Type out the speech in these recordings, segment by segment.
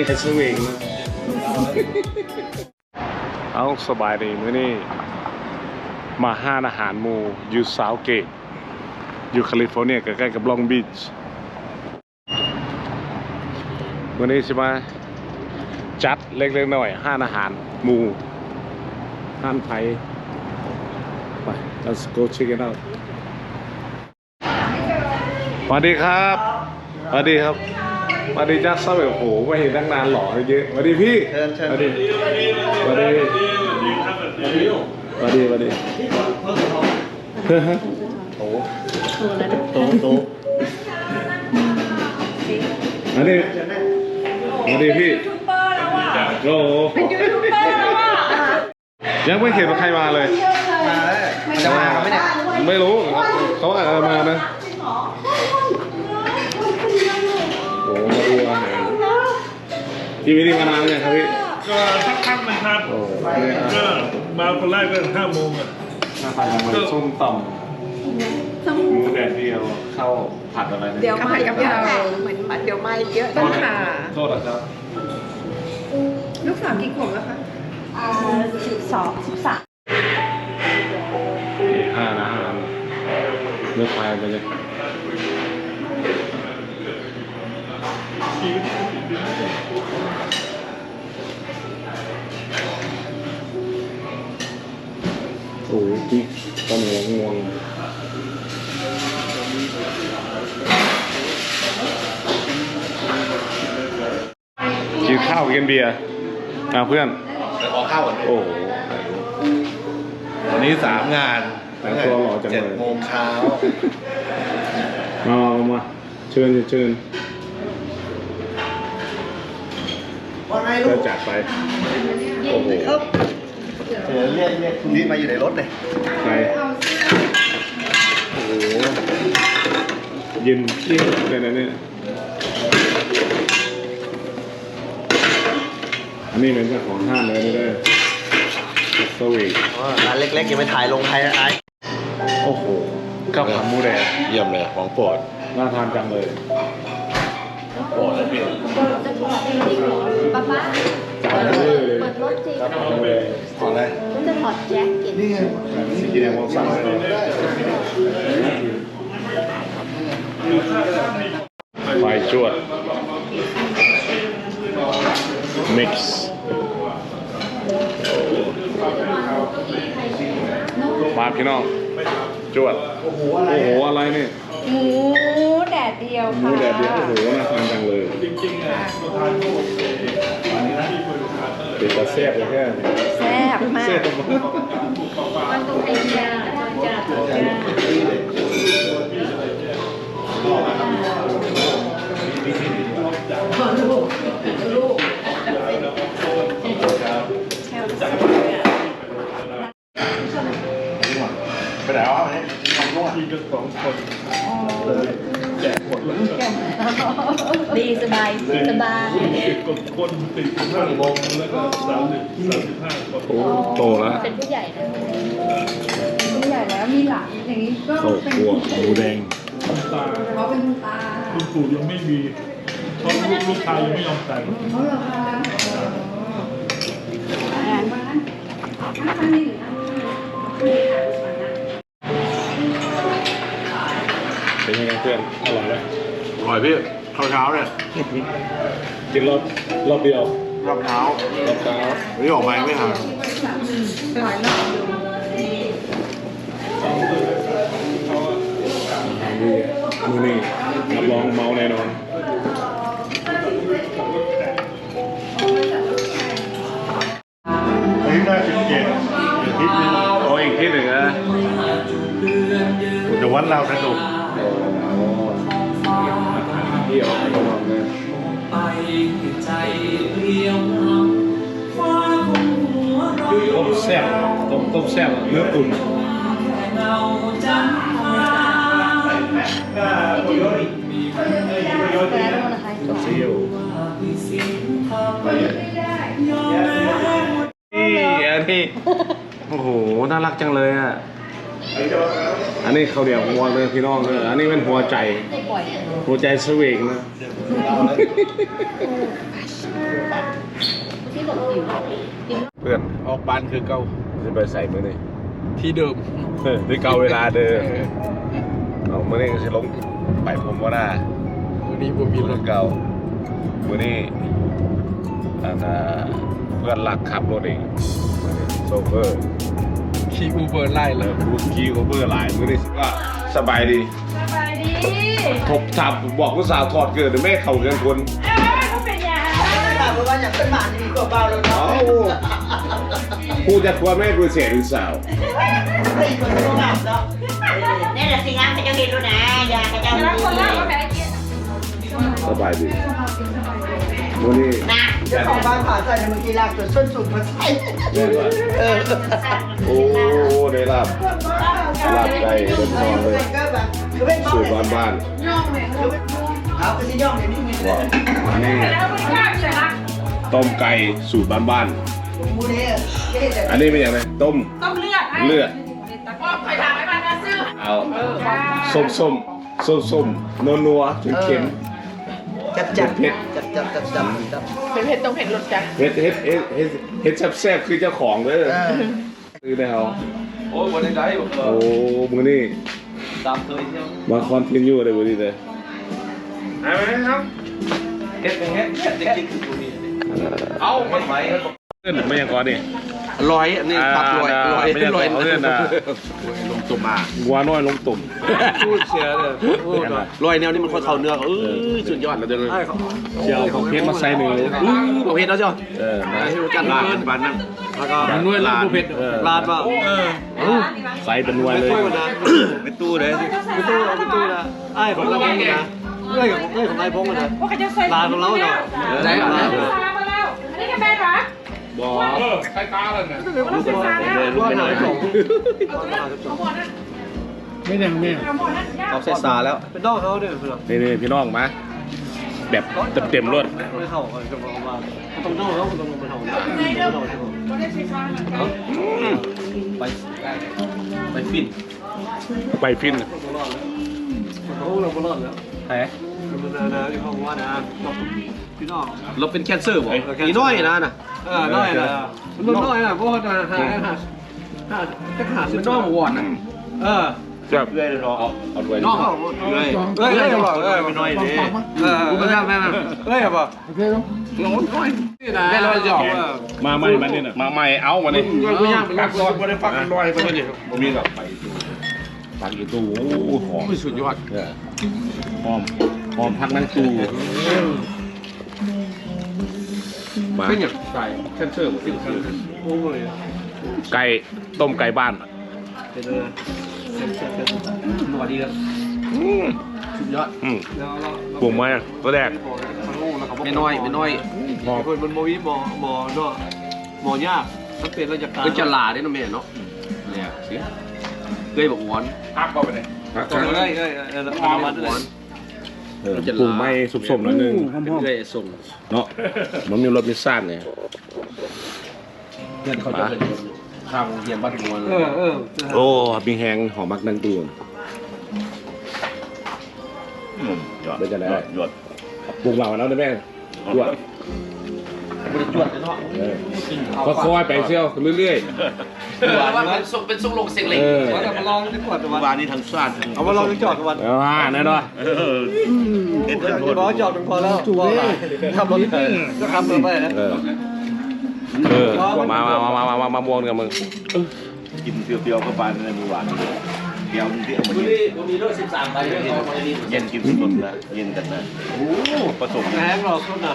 อันนี้คือสวิงนะเอาสบายดีมื้อนี้มาห้านอาหารหมูอยู่ซาวเกตอยู่แคลิฟอร์เนียใกล้ๆกับลองบีชวันนี้ใช่ไหมาจัดเล็กๆหน่อยห้านอาหารหมูห้านไทยไป let's go check it out สวัสดีครับสวัสดีครับ สวัสดีจ้าเศร้าโอ้โหไม่เห็นตั้งนานหล่อเยอะสวัสดีพี่เชิญเชิญสวัสดีสวัสดีสวัสดีสวัสดีสวัสดีโอ้โหโตโตอันนี้สวัสดีพี่โอ้โหยังไม่เห็นว่าใครมาเลย มาแล้วมันจะมากันไหมเนี่ยไม่รู้เขาอาจจะมานะ พี่วินี่มานานยังครับพี่ก็สักค่ำนะครับ โอ้เนี่ยก็มาคนแรกก็ห้าโมงอะหน้าตายังเหมือนส้มตำหมูแดดเดียวข้าวผัดอะไรเนี่ยเดี๋ยวผัดกับยาเหมือนเดี๋ยวไม่เยอะต้นขาโทษนะครับลูกสาวกี่ขวบแล้วคะ สิบสองสิบสามนี่ห้านะห้าเลือกไฟไปเลยโตอนนี้ง่วงกินข้าวกินเบียร์อะเพื่อนไปขอข้าวก่อนโอ้โหวันนี้สามงานแต่งตัวหล่อจังเลยเจ็ดโมงเช้ามามามาเชิญเชิญว่าไงลูเชิญกจัดไปโอ้โหครับ เออเรียกเรียกคุณนี่มาอยู่ในรถเลยใครโอ้โหยินยิ่งเลยนะเนี่ยอันนี้เป็นเจ้าของห้างเลยไม่ได้สวีทร้านเล็กๆยังไม่ถ่ายลงไทยนะไอ้โอ้โหข้าวผัดหมูแดงเยี่ยมเลยของโปรดน่าทานจังเลยโปรดเลยพี่ป้าป้าจาน เลยเลยเปิดรถจริงข้าวผัดหมูแดงขออะไรจะถอดแจ็คเก็ตนี่ไงสีแดงวางสั่งเลยไฟจวด mix มาพี่น้องจวด โอ้โหอะไรเนี่ยหมูแดดเดียวหมูค่ะแดดเดียวโอ้โหน่าทานจังเลย เป็นตาแซ่บเลยแค่แซ่บมาแซ่กบมากมันตรงไอ้ยาจ้าจ้าไปไหนวะวันนี้ทำลูก กินกันสองคนดีสบายสบายสิบกว่าคนติดห้าโมงแล้วก็สามสิบสามสิบห้าคนโอ้โตแล้วเป็นผู้ใหญ่นะผู้ใหญ่แล้วมีหลานอย่างนี้ก็โตเป็นกัวหมูแดงคุณตาเขาเป็นคุณตาคุณปู่ยังไม่มีเพราะลูกลูกชายยังไม่ยอมแต่งเขาเหรอคะ อร่อยพี่ข้าวเช้าเนี่ยกินรอบรอบเดียวรอบเช้ารอบเช้าวันนี้ออกมายังไม่ทานหลายรอบอยู่ดีมือนี่รับรองเมาแน่นอนนี่ได้สิบเจ็ดอาทิตย์นึงโอ้อีกที่หนึ่งนะจะวัดเราสนุก ต้มต้มแซ่บเนื้อตุ๋นเงาจันทราแต่ละคนนะคะกับซีอิ๊วมีสิ่งทำนี่ยอมแม้นี่อันนี้โอ้โห น่ารักจังเลยอะ อันนี้เขาวเดียวหัวเลยพี่น้องเลยอันนี้เป็นหัวใจ หัวใจสวิงนะ เพื่อนออกปานคือเก่าจะไปใส่มือนี่ที่เดิมเออด้วยเก่าเวลาเดิมเอามือนี่ก็จะลงไปผมว่าน่าวันนี้ผมมีรถเก่ามือนี่อันน่ะเพื่อนหลักขับรถเองโซเฟอร์ขี่อูเบอร์ไล่เอเลอยบูกี้โอเวอร์หลายมือนี่ก็สบายดี สบายดีทบทับบอกผู้สาวถอดเกิดหรือแม่เขาเกินคนเอ้ยเขาเป็นยังเพราะ ว่าอยากเป็นหมาดีกว่าเบาเลยเอ้าเนาะผู้จะควรแม่กูเสียหรือสาวไม่คนรู้แบบเนาะ นี่แหละสิงามพระเจ้าเห็นรู้นะอยาพระเจ้าแล้วคนแรกก็ดีแพ้กินสบายดีวันนี้นะเจ้าของบ้านผ่าใส่ในเมื่อกี้ลากจนส้นสูงมาใส่แม่ว่าเออโอ้ได้รับรับใจเต็มนอนเลยก็แบบคือเป็นสูตรบ้านบ้านย่องเลยเอาไปที่ย่องเดี๋ยวนี้มีๆว่า ต้มไก่สูตรบ้านบ้านมูนี่เจ๊แต่ๆอันนี้เป็นอย่างไรต้ม ต้องเลือดเลือด แต่ก็ไปถามไอ้บ้านนะซื้อเอาส้มส้มส้มส้มนัวนัวๆเค็มจับจับจับจับจับจับจับเป็นเผ็ดตรงเผ็ดรสจัดๆเฮ็ดเฮ็ดเฮ็ดเฮ็ดเฮ็ดแซ่บๆคือเจ้าของเด้อเออคือแนวโอ้ยวันนี้ได้ผมโอ้มือนี่ตามเคยเที่ยวมาคอนติเนียเลยมือนี่เลยเอาไหมครับเฮ็ดเป็นเฮ็ดเฮ็ดจริงๆคือตัวนี้ เอามันไหวเพื่อนไม่ยังก่อนนี่ลอยอันนี้ตับลอยลอยไม่ใช่ลอยของเพื่อนนะลงตัวมาวัวน้อยลงตุ่มพูดเสียเลยพูดลอยแนวนี้มันค่อยเข้าเนื้อเออสุดยอดแล้วเดี๋ยวนี้เชียวของเพชรมาใส่หนึ่งอื้อประเภทแล้วจ้ะเออมาจัดลาดปานนั้นแล้วก็นวดลาดเผ็ดเออลาดว่าเออใส่เป็นวัวเลยเป็นตู้เลยเป็นตู้เป็นตู้นะไอ้ของเราเองนะเอ้ยของเอ้ยของนายพงษ์นะว่าเขาจะใส่ลาของเราเนาะ บ่ใช้ตาแล้วเนี่ยเราศึกษาแล้วลูกไปหน่อยของเอาหมดนะไม่ยังแม่เอาหมดนะย่าเอาเสซาแล้วเป็นน้องเขาเนี่ยเพื่อนนี่นี่พี่น้องมาแบบเต็มๆรถไม่เข้าเขาจะบอกว่าต้องน้องเขาต้องลงไปเท่านี้ไม่ได้ใช้ช้อนเหมือนกันไปไปฟินไปฟินเขาลงไปรอดแล้วแหมมัน เขาว่านะพี่น้องเราเป็นแคนเซอร์บ่อีน้อยนะนะเออน้อยนะมันน้อยนะเพราะว่าหาหาหาหาจะหาซื้อน้องวอนนะเออครับเรื่อยเลยเนาะเอาด้วยน้องเขาเอ้ยเอ้ยเอ้ยบอกเอ้ยมันน้อยดิเออกไม่ทำแม่มันเอ้ยบอกน้องน้อยนี่นะแม่เราหยอกมาใหม่มานี่นะมาใหม่เอามานี่กูย่างไปกักักกซซออยยบ่ได้ฟักกันลอยไปเลยบ่มีกับไปฟักอีตู้โอ้หอมสุดยอดเออหอม อมพักนั่งตู้มาเป็นอย่างไก่แคนเซอร์เป็นคือโอ้ยไก่ต้มไก่บ้านเป็นเลยสวัสดีครับอืมสุดยอดอืมแล้วเราปรุงมาตัวแรกไม่น้อยไม่น้อยหอมคนมันโมวิหมอหมอเนาะหมอยากสังเกตเราจะการก็จะลาได้นะแม่เนาะเนี่ยสิเคยบอกหวานพักก็ไปเลยตรงเลยเอ้ยเออพามาด้วยเออ ปรุงไม่สุบๆหนิดนึงเคยส่งเนาะมันมีรสมีซ่านเนี่ยเพื่อนเขาจะเป็นทางเฮียนบ้านหวานเออเออโอ้มีแหงหอมมักนั่งตู้หยอดเดี๋ยวจะได้หยอดปรุงมาแล้วนะแม่จวด บริจวดเนาะเออก็ค่อยๆไปเชี่ยวเรื่อยว่าเป็นส่งเป็นส่งลงเสียงๆเล็กเออว่าจะมาลองที่ขวดวันวานนี้ทั้งซ่านทั้งเอามาลองที่จอดวันเอาว่าแน่นอนเออเห็นทั้งหมดบอกจอดเป็นพอแล้วจูบขับรถก็ขับรถไปนะเออเออมามามามามามามาบวนกับมึงกินเปรี้ยวๆเข้าไปในมือหวานเปรี้ยวเปรี้ยวมันวันเย็นี้นวันนี้ด้วยสิบสามใบเลยเย็นกินสดๆนะเย็นกันนะโอ้ผสมแห้งเราสดนะ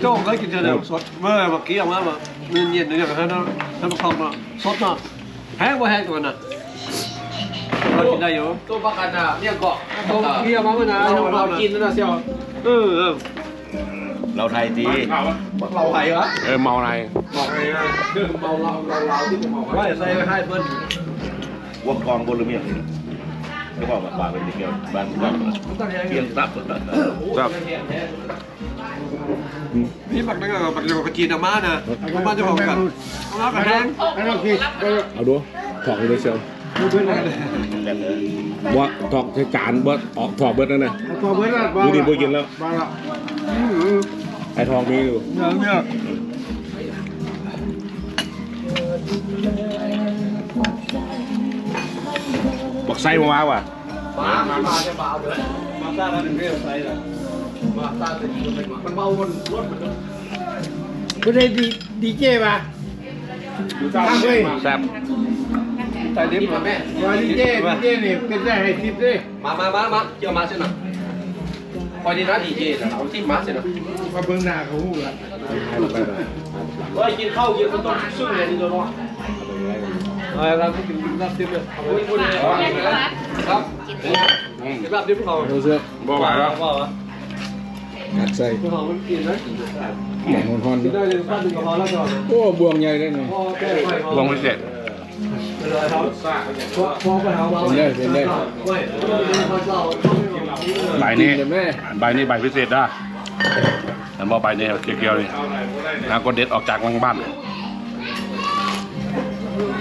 โจ้ก็กินเจอเดี๋ยวสดเมื่อเมื่อกี้ออกมาแบบเย็นเย็นเนี่ยแบบนั้นท่านผู้ชมเนาะสดเนาะแห้งว่าแห้งตัวน่ะเรากินได้อยู่ตัวประกันอะเนี่ยเกาะตัวเกี้ยวมาเมื่อนะเรากินนั่นนะเซียวเออเออเราไทยดีเราไผ่วะเออเมาอะไรบอกเลยนะเรื่องเมาเราเราเราที่ผมบอกว่าใส่ให้เพื่อนวัวกองบนหรือเมียง ก็บอกว่าฝากเป็นเดียวบ้านบ้านเพียงตับครับนี่บักนั่นก็บักเดียวกับจีนอาม่านะอาม่าจะบอกกันอาม่ากับแห้งเอาดูถอกเลยเชียวแต่เลยบ่ถอกใช้จานบ่ออกถอกเบิดนั่นนะพอเบิ้ลละดูดิบ่กินแล้วไอ้ทองมีอยู่เนี่ย กไส้มาว่ะมามามาจะเบาเด้อมาตาเราเป็นเรื่องไซละมาตาจะยิงมันมันเบาบนรถมันคุณได้ดีดีเจป่ะทำเลยแซ่บใส่ดิบมาแม่ว่าดีเจดีเจนี่เป็นได้ให้ทิปด้วยมามามามาเกี่ยวมาเส้นหน่อยพอดีนะดีเจเอาที่มาเส้นหน่อยมาเบิ่งหน้าเขาหูละให้เราไปเลยเฮ้ยกินข้าวเยอะมันต้องซึ่งเลยนี่ตัวน้อยเอาละกินรับดิบเลยโอ้ยพูดเลยครับกินรับดิบเขาดูเสื้อบ่ไหวแล้วว่าว่ากัดใส่พวกเขามันกินนะแข็งฮอนกินได้เลยข้าวหนึ่งกระเพาะแล้วก่อนโอ้บวงใหญ่เลยเนี่พ่อแก้ไขบวงพิเศษพ่อไปเอาเป็นได้เป็นได้ใบนี้ใบนี้ใบพิเศษนะแต่บ่ใบนี้เกี่ยวๆนี่นางก็เด็ดออกจากหลังบ้าน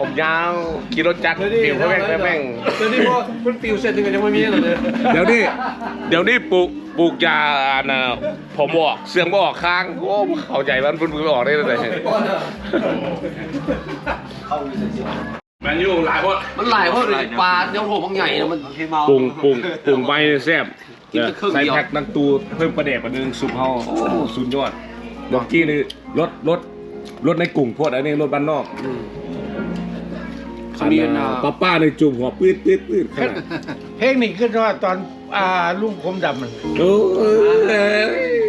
ผมยาวขี่รถจักรปิวแม่งแม่งเดี๋ยวนี้พอมันปิวเสร็จนึงยังไม่มีเลยเดี๋ยวนี้เดี๋ยวนี้ปลูกปลูกยาอันน่ะผมบอกเสียงบอกค้างโอ้เข้าใจมันเพิ่งออกได้เลยแมนยูหลายคนมันหลายเพราะเลยปลาเดี๋ยวโหมันใหญ่นะมันเมาปรุงปรุงปรุงใบแซ่บกินแต่ครึ่งใส่เดียวแพ็คนังตูเพิ่มประเดบประเดึงซุปเฮาโอ้สุดยอดดอกกี้นี่รถรถรถในกลุ่มพวดอันนี้รถบ้านนอกมี อันน่ะป้าป้าในจุ่มหัวปืดปืดปืดขนาดเพลงนี้ขึ้นว่าตอนอ่าลุงผมดำมันโอ้ย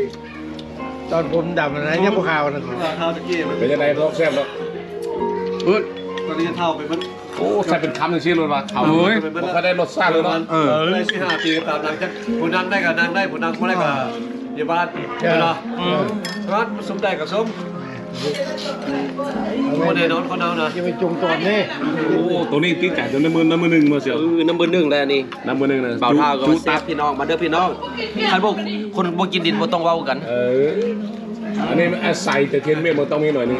ตอนผมดำนะยังบ่ข่าวนะเท่าตะกี้มันเป็นยังไงท้องแซ่บแล้วพื้นตอนนี้เท่าไปมันโอ้ใส่เป็นคำหนึ่งชิ้นเลยว่ะเขาเลยมันก็ได้รสชาติเลยเนาะเออได้สี่ห้าปีก็ตามนั้นจะผู้นั้นได้กับนางได้ผู้นั้นไม่ได้กับยาบ้านเนาะเพราะสมได้กับสม คนเดียวนอนคนเอานะจะไปจงตอนนี่โอ้ตัวนี้ตีจ่ายจนน้ำมือน้ำมือหนึ่งมาเสียวน้ำมือหนึ่งเลยนี่น้ำมือหนึ่งนะเบาเท่ากับจุตัตับบพี่น้องมาเด้อพี่น้องใครบอกคนบ่กินดินบ่ต้องเว้ากัน เอออันนี้อาศัยแต่เทียนเมฆมันต้องมีหน่อยนึง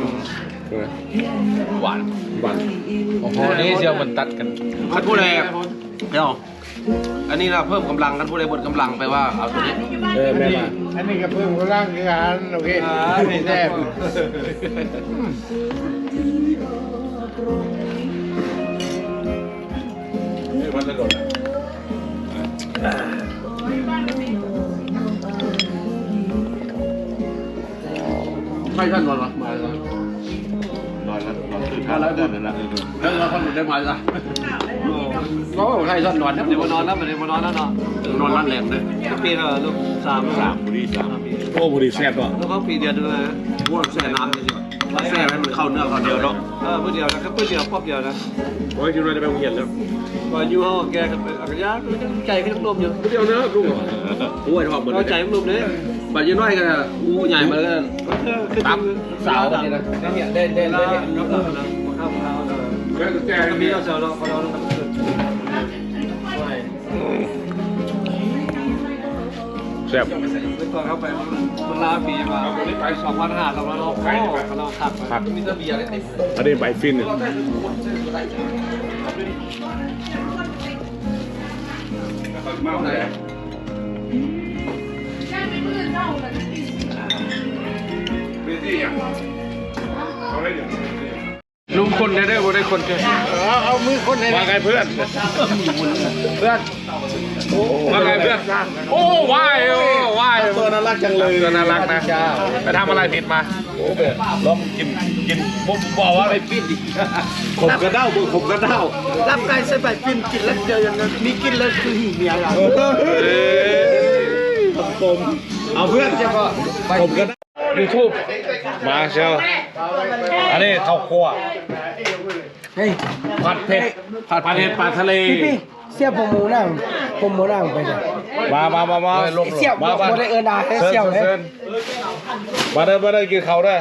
หวานหวานโอ้โหนี่เชียวมันตัดกันคันผู้ใดเดี๋ยว อันนี้นะเพิ่มกำลังคันผู้ใดบดกำลังไปว่าเอาตัวนี้เออแม่มาอันนี้ก็เพิ่มกำลังคือกันโอเคนี่แซ่บวันละโดดใช่ท่านนอนหรอมาแล้วนอนแล้วนอนตื่นมาแล้วนั่นนะแล้วเราท่านได้มาจ้ะ ก็ใช่ท่านนอนเดี๋ยวนอนแล้วเดี๋ยวนอนแล้วเนาะนอนร้านแหลมเลยปีละลูกสามสามบุรีสามโอ้บุรีแซ่บก็แล้วก็ปีเดียวด้วยนะพวกแช่น้ำนี่สิแช่ให้มันเข้าเนื้อเข้าเดียวเนาะเออเพื่อเดียวนะแค่เพื่อเดียวป๊อบเดียวนะโอ้ยคิดว่าจะไปโรงเรียนแล้วว่าอยู่ห้องแกกันเป็นอักยาใจขึ้นลมอยู่เดี๋ยวนะลูกโอ้ยทอดหมดเลยใจมันลมเลยบัดยืนน้อยกันอู้ใหญ่มาแล้วกันตับสาวกันนี่นะเนี่ยเด่นเด่นเด่นรับหลังนะมาข้าวข้าวนะแม่แก่ก็มีเราเจอเราเขาเรา แซ่บเป็นตัวเข้าไปมันลาปีมาไปสองพันห้าเราเราโอ้เราขัดมีเสื้อเบียร์เลยติดอันนี้ใบฟินเนี่ยลุงคนได้ได้บ่ได้คนเจอเอาเอามือคนไหนว่าไงเพื่อนเพื่อน ว่าไงเพื่อนโอ้ว่ายโอ้ว่ายตัวน่ารักจังเลยตัวน่ารักนะไปทำอะไรผิดมาโอ้แบบลองกินกินผมบอกว่าอะไรผิดผมกระเด้าผมกระเด้ารับไก่ใส่ใบปิ้นกินแล้วเจออย่างนั้นมีกินแล้วคือหิวเมียอะผมเอาเพื่อนเจ้าก็ผมก็ยูทูบมาเชียวอันนี้ข้าวคั่วเฮ้ยผัดเผ็ดผัดเผ็ดปลาทะเลพี่พี่ เสียบผมหมูนั่งผมหมูนั่งไปจ้ะมามามามาเสี่ยวมาบ่ได้เอิ้นดาให้เซิเสี่ยวร์นเลยเซิร์นมาเด้อมาเด้อกินเขาวเด้อ